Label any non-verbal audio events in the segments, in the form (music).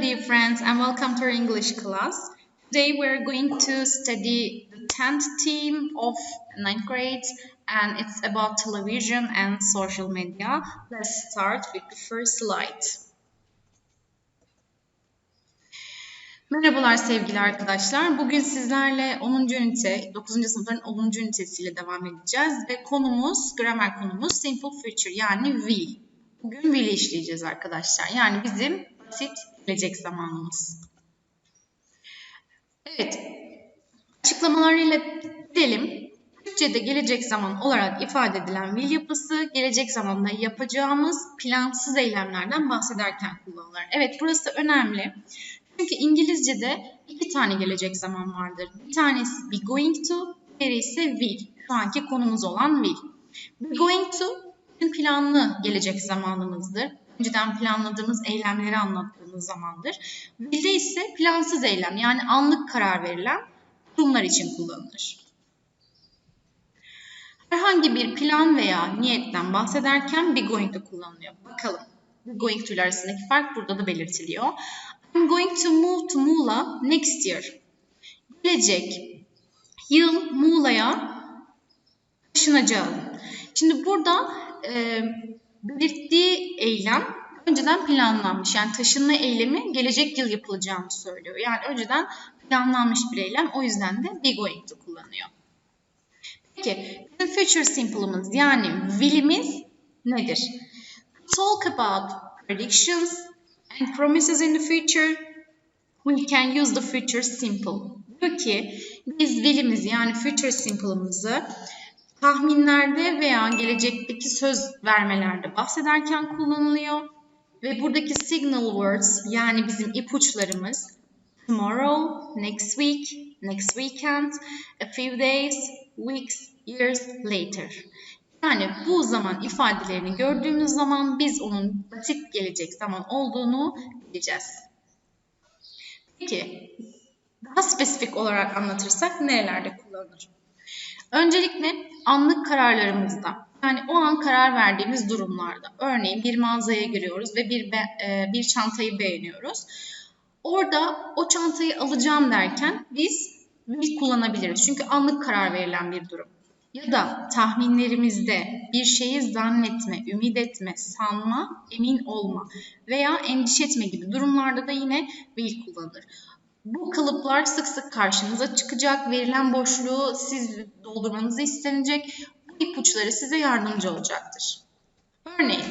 Dear friends and welcome to our English class. Today we're going to study the 10th theme of 9th grade and it's about television and social media. Let's start with the first slide. Merhabalar sevgili arkadaşlar. Bugün sizlerle 10. ünite, 9. sınıfların 10. ünitesiyle devam edeceğiz ve konumuz, gramer konumuz simple future yani will. Bugün will'i işleyeceğiz arkadaşlar. Yani bizim basit gelecek zamanımız. Evet, açıklamalarıyla gidelim. Türkçe'de gelecek zaman olarak ifade edilen will yapısı, gelecek zamanda yapacağımız plansız eylemlerden bahsederken kullanılır. Evet, burası önemli. Çünkü İngilizce'de iki tane gelecek zaman vardır. Bir tanesi be going to, diğeri ise will. Şu anki konumuz olan will. Be going to planlı gelecek zamanımızdır. Önceden planladığımız eylemleri anlattığımız zamandır. Will'de ise plansız eylem yani anlık karar verilen durumlar için kullanılır. Herhangi bir plan veya niyetten bahsederken be going to kullanılıyor. Bakalım. Going to arasındaki fark burada da belirtiliyor. I'm going to move to Muğla next year. Gelecek yıl Muğla'ya taşınacağım. Şimdi burada e, belirttiği eylem önceden planlanmış. Yani taşınma eylemi gelecek yıl yapılacağını söylüyor. Yani önceden planlanmış bir eylem. O yüzden de be going to kullanıyor. Peki bizim future simple'ımız yani will'imiz nedir? Talk about predictions and promises in the future. We can use the future simple. Diyor ki biz will'imizi yani future simple'ımızı tahminlerde veya gelecekteki söz vermelerde bahsederken kullanılıyor. Ve buradaki signal words yani bizim ipuçlarımız tomorrow, next week, next weekend, a few days, weeks, years later. Yani bu zaman ifadelerini gördüğümüz zaman biz onun basit gelecek zaman olduğunu bileceğiz. Peki daha spesifik olarak anlatırsak nerelerde kullanılır? Öncelikle anlık kararlarımızda yani o an karar verdiğimiz durumlarda örneğin bir mağazaya giriyoruz ve bir be, e, bir çantayı beğeniyoruz. Orada o çantayı alacağım derken biz will kullanabiliriz. Çünkü anlık karar verilen bir durum. Ya da tahminlerimizde bir şeyi zannetme, ümit etme, sanma, emin olma veya endişe etme gibi durumlarda da yine will kullanılır. Bu kalıplar sık sık karşınıza çıkacak. Verilen boşluğu siz doldurmanızı istenecek. Bu ipuçları size yardımcı olacaktır. Örneğin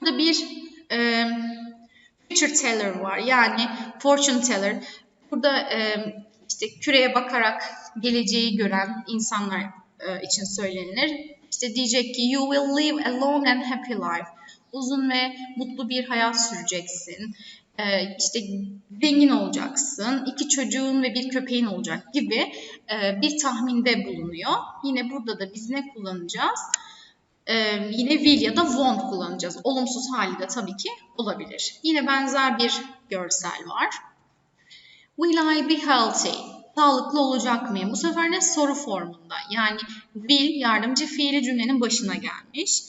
burada bir e, future teller var. Yani fortune teller. Burada e, işte küreye bakarak geleceği gören insanlar e, için söylenir. İşte diyecek ki you will live a long and happy life. Uzun ve mutlu bir hayat süreceksin. E, işte zengin olacaksın, iki çocuğun ve bir köpeğin olacak gibi e, bir tahminde bulunuyor. Yine burada da biz ne kullanacağız? E, yine will ya da won't kullanacağız. Olumsuz hali de tabii ki olabilir. Yine benzer bir görsel var. Will I be healthy? Sağlıklı olacak mıyım? Bu sefer ne soru formunda. Yani will yardımcı fiili cümlenin başına gelmiş.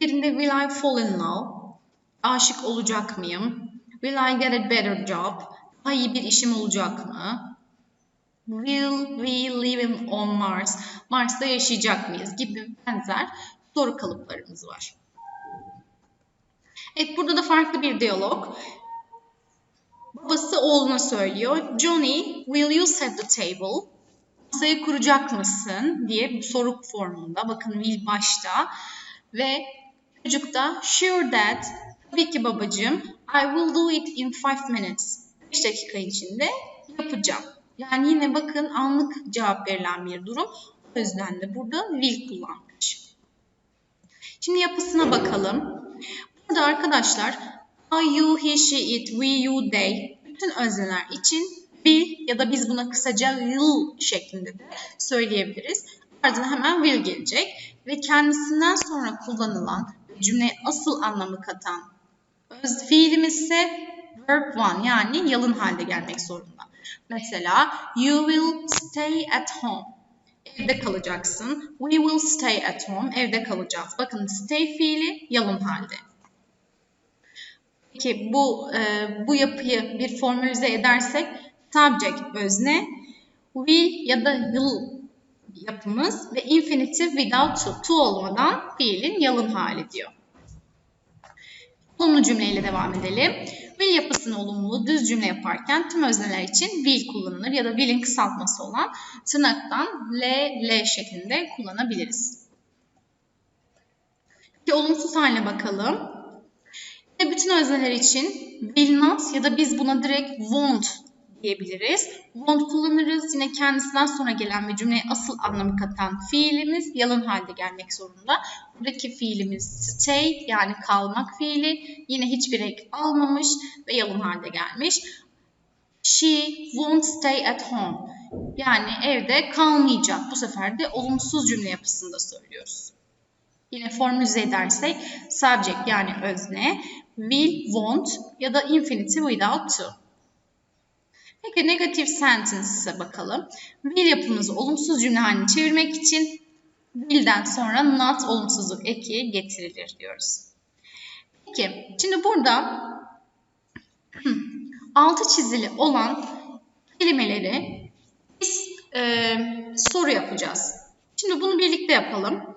Birinde will I fall in love? Aşık olacak mıyım? Will I get a better job? Daha iyi bir işim olacak mı? Will we live on Mars? Mars'ta yaşayacak mıyız? Gibi benzer soru kalıplarımız var. Evet burada da farklı bir diyalog. Babası oğluna söylüyor. Johnny, will you set the table? Masayı kuracak mısın? diye bir soru formunda. Bakın will başta. Ve çocuk da sure dad, tabii ki babacığım. I will do it in five minutes. 5 dakika içinde yapacağım. Yani yine bakın anlık cevap verilen bir durum. O yüzden de burada will kullanmış. Şimdi yapısına bakalım. Burada arkadaşlar I, you, he, she, it, we, you, they bütün özneler için will ya da biz buna kısaca will şeklinde de söyleyebiliriz. Ardından hemen will gelecek ve kendisinden sonra kullanılan cümleye asıl anlamı katan öz fiilimiz ise verb one yani yalın halde gelmek zorunda. Mesela you will stay at home. Evde kalacaksın. We will stay at home. Evde kalacağız. Bakın stay fiili yalın halde. Peki bu e, bu yapıyı bir formülize edersek subject özne, will ya da will yapımız ve infinitive without to, to olmadan fiilin yalın hali diyor. Olumlu cümleyle devam edelim. Will yapısını olumlu düz cümle yaparken tüm özneler için will kullanılır ya da will'in kısaltması olan tırnaktan l, l şeklinde kullanabiliriz. Peki olumsuz haline bakalım. Yine bütün özneler için will not ya da biz buna direkt won't diyebiliriz. Want kullanırız. Yine kendisinden sonra gelen ve cümleye asıl anlamı katan fiilimiz yalın halde gelmek zorunda. Buradaki fiilimiz stay yani kalmak fiili. Yine hiçbir ek almamış ve yalın halde gelmiş. She won't stay at home. Yani evde kalmayacak. Bu sefer de olumsuz cümle yapısında söylüyoruz. Yine formülize edersek subject yani özne, will, won't ya da infinitive without to. Peki negatif sentence'e bakalım. Will yapımızı olumsuz cümle haline çevirmek için will'den sonra not olumsuzluk eki getirilir diyoruz. Peki şimdi burada (clears throat) altı çizili olan kelimeleri biz e, soru yapacağız. Şimdi bunu birlikte yapalım.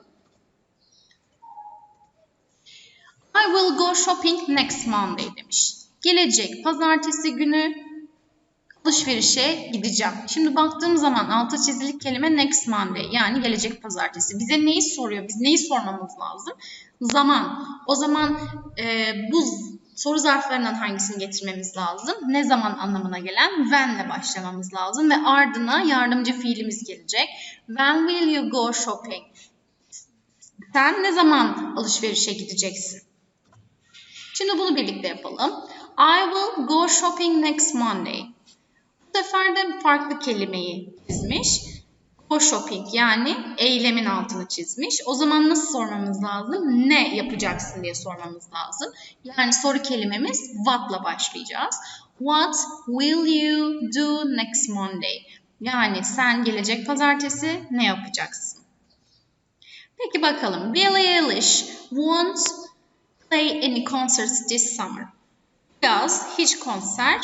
I will go shopping next Monday demiş. Gelecek pazartesi günü alışverişe gideceğim. Şimdi baktığım zaman altı çizilik kelime next Monday yani gelecek pazartesi. Bize neyi soruyor? Biz neyi sormamız lazım? Zaman. O zaman e, bu soru zarflarından hangisini getirmemiz lazım? Ne zaman anlamına gelen when ile başlamamız lazım ve ardına yardımcı fiilimiz gelecek. When will you go shopping? Sen ne zaman alışverişe gideceksin? Şimdi bunu birlikte yapalım. I will go shopping next Monday. Sefer de farklı kelimeyi çizmiş. Go shopping yani eylemin altını çizmiş. O zaman nasıl sormamız lazım? Ne yapacaksın diye sormamız lazım. Yani soru kelimemiz what'la başlayacağız. What will you do next Monday? Yani sen gelecek pazartesi ne yapacaksın? Peki bakalım. Billie Eilish won't play any concerts this summer. Yaz hiç konser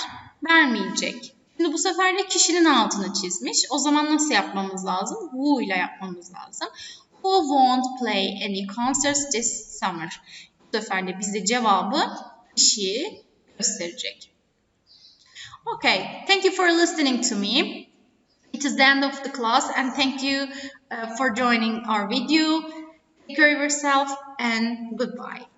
vermeyecek. Şimdi bu sefer de kişinin altını çizmiş. O zaman nasıl yapmamız lazım? Who ile yapmamız lazım. Who won't play any concerts this summer? Bu sefer de bize cevabı kişiyi gösterecek. Okay, thank you for listening to me. It is the end of the class and thank you uh, for joining our video. Take care of yourself and goodbye.